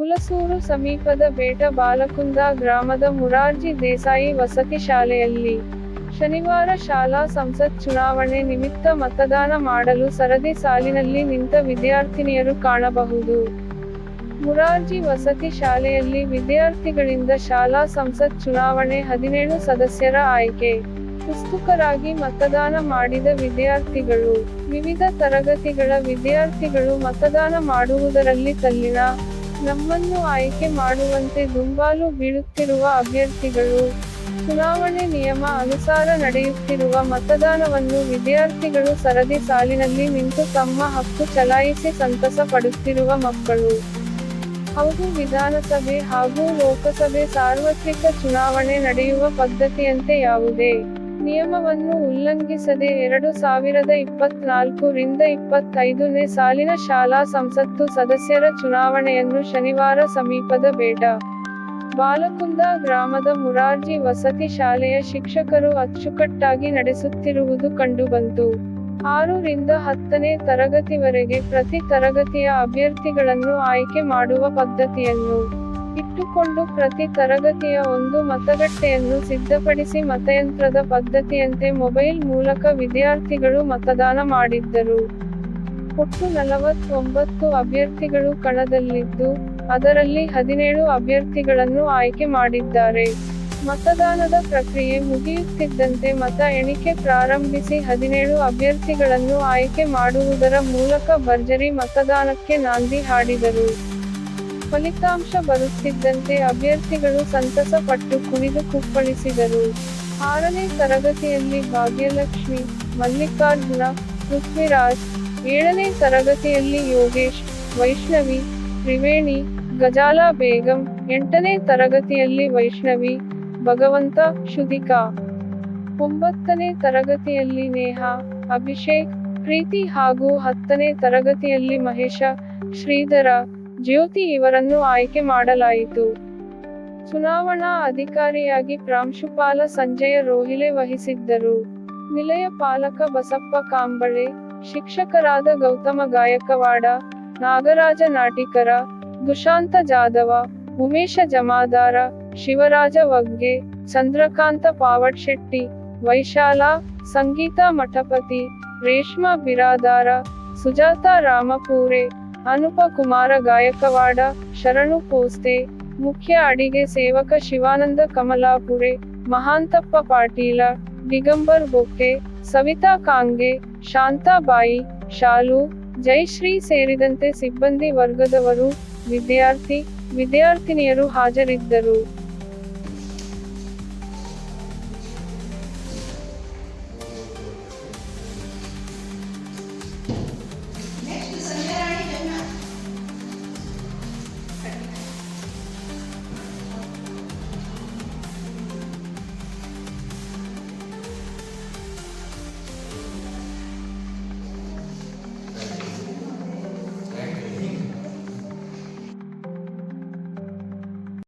ಹುಲಸೂರು ಸಮೀಪದ ಬೇಟ ಬಾಲಕುಂದ ಗ್ರಾಮದ ಮುರಾರ್ಜಿ ದೇಸಾಯಿ ವಸತಿ ಶಾಲೆಯಲ್ಲಿ ಶನಿವಾರ ಶಾಲಾ ಸಂಸತ್ ಚುನಾವಣೆ ನಿಮಿತ್ತ ಮತದಾನ ಮಾಡಲು ಸರದಿ ಸಾಲಿನಲ್ಲಿ ನಿಂತ ವಿದ್ಯಾರ್ಥಿನಿಯರು ಕಾಣಬಹುದು. ಮುರಾರ್ಜಿ ವಸತಿ ಶಾಲೆಯಲ್ಲಿ ವಿದ್ಯಾರ್ಥಿಗಳಿಂದ ಶಾಲಾ ಸಂಸತ್ ಚುನಾವಣೆ ಹದಿನೇಳು ಸದಸ್ಯರ ಆಯ್ಕೆ. ಉತ್ಸುಕರಾಗಿ ಮತದಾನ ಮಾಡಿದ ವಿದ್ಯಾರ್ಥಿಗಳು, ವಿವಿಧ ತರಗತಿಗಳ ವಿದ್ಯಾರ್ಥಿಗಳು ಮತದಾನ ಮಾಡುವುದರಲ್ಲಿ ತಲ್ಲಿನ ನಮ್ಮನ್ನು ಆಯ್ಕೆ ಮಾಡುವಂತೆ ದುಂಬಾಲು ಬೀಳುತ್ತಿರುವ ಅಭ್ಯರ್ಥಿಗಳು, ಚುನಾವಣೆ ನಿಯಮ ಅನುಸಾರ ನಡೆಯುತ್ತಿರುವ ಮತದಾನವನ್ನು ವಿದ್ಯಾರ್ಥಿಗಳು ಸರದಿ ಸಾಲಿನಲ್ಲಿ ನಿಂತು ತಮ್ಮ ಹಕ್ಕು ಚಲಾಯಿಸಿ ಸಂತಸ ಪಡುತ್ತಿರುವ ಮಕ್ಕಳು. ಹೌದು, ವಿಧಾನಸಭೆ ಹಾಗೂ ಲೋಕಸಭೆ ಸಾರ್ವತ್ರಿಕ ಚುನಾವಣೆ ನಡೆಯುವ ಪದ್ಧತಿಯಂತೆ ಯಾವುದೇ ನಿಯಮವನ್ನು ಉಲ್ಲಂಘಿಸದೆ ಎರಡು ಸಾವಿರದ ಇಪ್ಪತ್ನಾಲ್ಕು ರಿಂದ ಇಪ್ಪತ್ತೈದನೇ ಸಾಲಿನ ಶಾಲಾ ಸಂಸತ್ತು ಸದಸ್ಯರ ಚುನಾವಣೆಯನ್ನು ಶನಿವಾರ ಸಮೀಪದ ಬೇಡ. ಬಾಲಕುಂದ ಗ್ರಾಮದ ಮುರಾರ್ಜಿ ವಸತಿ ಶಾಲೆಯ ಶಿಕ್ಷಕರು ಅಚ್ಚುಕಟ್ಟಾಗಿ ನಡೆಸುತ್ತಿರುವುದು ಕಂಡುಬಂತು. ಆರರಿಂದ ಹತ್ತನೇ ತರಗತಿವರೆಗೆ ಪ್ರತಿ ತರಗತಿಯ ಅಭ್ಯರ್ಥಿಗಳನ್ನು ಆಯ್ಕೆ ಮಾಡುವ ಪದ್ಧತಿಯನ್ನು ಇಟ್ಟುಕೊಂಡು ಪ್ರತಿ ತರಗತಿಯ ಒಂದು ಮತಗಟ್ಟೆಯನ್ನು ಸಿದ್ಧಪಡಿಸಿ ಮತಯಂತ್ರದ ಪದ್ಧತಿಯಂತೆ ಮೊಬೈಲ್ ಮೂಲಕ ವಿದ್ಯಾರ್ಥಿಗಳು ಮತದಾನ ಮಾಡಿದ್ದರು. ಒಟ್ಟು ನಲವತ್ತೊಂಬತ್ತು ಅಭ್ಯರ್ಥಿಗಳು ಕಣದಲ್ಲಿದ್ದು, ಅದರಲ್ಲಿ ಹದಿನೇಳು ಅಭ್ಯರ್ಥಿಗಳನ್ನು ಆಯ್ಕೆ ಮಾಡಿದ್ದಾರೆ. ಮತದಾನದ ಪ್ರಕ್ರಿಯೆ ಮುಗಿಯುತ್ತಿದ್ದಂತೆ ಮತ ಎಣಿಕೆ ಪ್ರಾರಂಭಿಸಿ ಹದಿನೇಳು ಅಭ್ಯರ್ಥಿಗಳನ್ನು ಆಯ್ಕೆ ಮಾಡುವುದರ ಮೂಲಕ ಭರ್ಜರಿ ಮತದಾನಕ್ಕೆ ನಾಂದಿ ಹಾಡಿದರು. ಫಲಿತಾಂಶ ಬರುತ್ತಿದ್ದಂತೆ ಅಭ್ಯರ್ಥಿಗಳು ಸಂತಸ ಪಟ್ಟು ಕುಣಿದು ಕುಪ್ಪಳಿಸಿದರು. ಆರನೇ ತರಗತಿಯಲ್ಲಿ ಭಾಗ್ಯಲಕ್ಷ್ಮಿ, ಮಲ್ಲಿಕಾರ್ಜುನ, ಪೃಥ್ವಿರಾಜ್, ಏಳನೇ ತರಗತಿಯಲ್ಲಿ ಯೋಗೇಶ್, ವೈಷ್ಣವಿ, ತ್ರಿವೇಣಿ, ಗಜಾಲ ಬೇಗಂ, ಎಂಟನೇ ತರಗತಿಯಲ್ಲಿ ವೈಷ್ಣವಿ, ಭಗವಂತ ಶುದಿಕಾ ಒಂಬತ್ತನೇ ತರಗತಿಯಲ್ಲಿ ನೇಹಾ, ಅಭಿಷೇಕ್, ಪ್ರೀತಿ ಹಾಗೂ ಹತ್ತನೇ ತರಗತಿಯಲ್ಲಿ ಮಹೇಶ, ಶ್ರೀಧರ. ಜ್ಯೋತಿ ಇವರನ್ನು ಆಯ್ಕೆ ಮಾಡಲಾಯಿತು. ಚುನಾವಣಾ ಅಧಿಕಾರಿಯಾಗಿ ಪ್ರಾಂಶುಪಾಲ ಸಂಜಯ ರೋಹಿಲೆ ವಹಿಸಿದ್ದರು. ನಿಲಯ ಪಾಲಕ ಬಸಪ್ಪ ಕಾಂಬಳೆ, ಶಿಕ್ಷಕರಾದ ಗೌತಮ ಗಾಯಕವಾಡ, ನಾಗರಾಜ ನಾಟಿಕರ, ದುಶಾಂತ ಜಾಧವ, ಉಮೇಶ ಜಮಾದಾರ, ಶಿವರಾಜ ವಗ್ಗೆ, ಚಂದ್ರಕಾಂತ ಪಾವಟ್ಶೆಟ್ಟಿ ವೈಶಾಲ, ಸಂಗೀತಾ ಮಠಪತಿ, ರೇಷ್ಮಾ ಬಿರಾದಾರ, ಸುಜಾತಾ ರಾಮಪೂರೆ ಅನುಪ ಕುಮಾರ ಗಾಯಕವಾಡ, ಶರಣು ಪೋಸ್ತೆ, ಮುಖ್ಯ ಅಡಿಗೆ ಸೇವಕ ಶಿವಾನಂದ ಕಮಲಾಪುರೆ, ಮಹಾಂತಪ್ಪ ಪಾಟೀಲ, ದಿಗಂಬರ್ ಬೊಕ್ಕೆ ಸವಿತಾ ಕಾಂಗೆ ಶಾಂತಾಬಾಯಿ ಶಾಲು, ಜೈಶ್ರೀ ಸೇರಿದಂತೆ ಸಿಬ್ಬಂದಿ ವರ್ಗದವರು, ವಿದ್ಯಾರ್ಥಿ, ವಿದ್ಯಾರ್ಥಿನಿಯರು ಹಾಜರಿದ್ದರು.